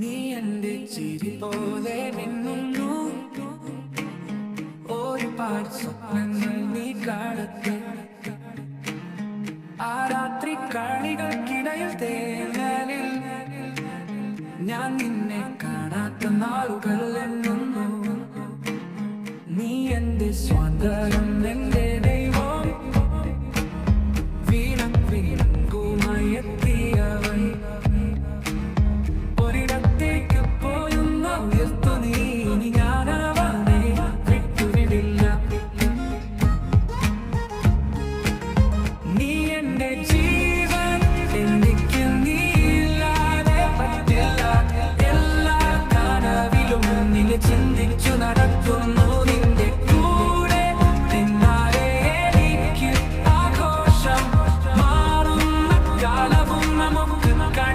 നീ എന്റെ ചിരി പോലെ മിന്നുന്നു. ഒരുപാട് സ്വപ്നങ്ങൾ നീ കാണത്തെ ആ രാത്രി കളികൾക്കിടയിൽ തേങ്ങലിൽ ഞാൻ നിന്നെ കാണാത്ത നാളുകൾ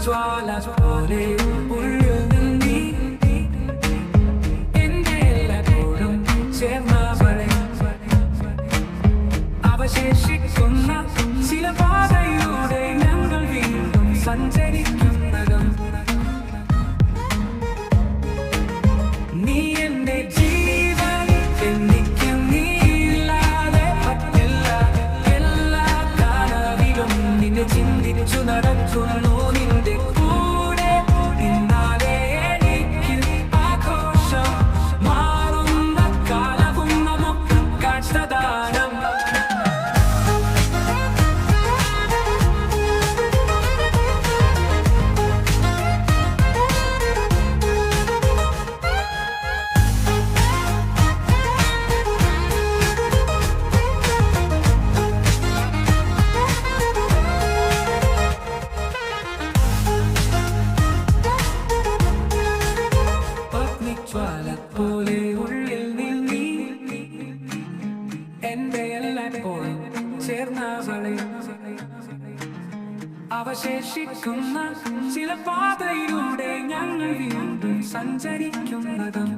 അഗ്നിജ്വാല പോലെ ചിന്തിച്ചു നടക്കുന്നു. എന്റെ എല്ലായ്പ്പോഴും അവശേഷിക്കുന്ന ചില പാതയിലൂടെ ഞങ്ങൾ വീണ്ടും സഞ്ചരിക്കുന്നതും